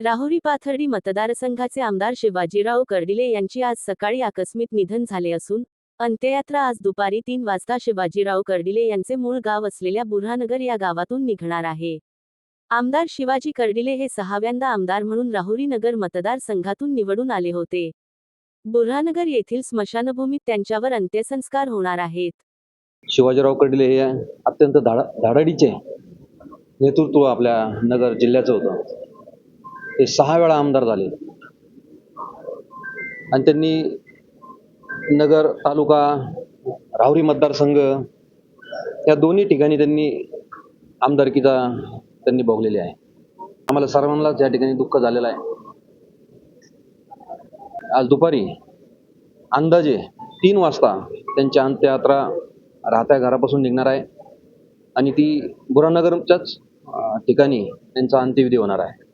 राहुरी पाथर्डी मतदारसंघाचे आमदार शिवाजीराव कर्डिले यांची आज सकाळी आकस्मिक निधन झाले असून अंत्ययात्रा आज दुपारी तीन वाजता शिवाजीराव कर्डिले यांचे मूळ गाव असलेल्या बुऱ्हानगर या गावातून निघणार आहे. आमदार शिवाजी कर्डिले हे सहाव्यांदा आमदार म्हणून राहुरी नगर मतदारसंघातून निवडून आले होते. बुऱ्हानगर येथील स्मशानभूमीत त्यांच्यावर अंत्यसंस्कार होणार आहेत. शिवाजीराव कर्डिले हे अत्यंत धाडा धाडाडीचे नेतृत्व आपल्या नगर जिल्ह्याचं होतं. ते सहा वेळा आमदार झाले. आणि त्यांनी नगर तालुका राहुरी मतदारसंघ या दोन्ही ठिकाणी त्यांनी आमदारकीचा त्यांनी भोगलेली आहे. आम्हाला सर्वांनाच या ठिकाणी दुःख झालेलं आहे. आज दुपारी अंदाजे तीन वाजता त्यांची अंत्ययात्रा राहत्या घरापासून निघणार आहे. आणि ती बुरानगरच्याच ठिकाणी त्यांचा अंत्यविधी होणार आहे.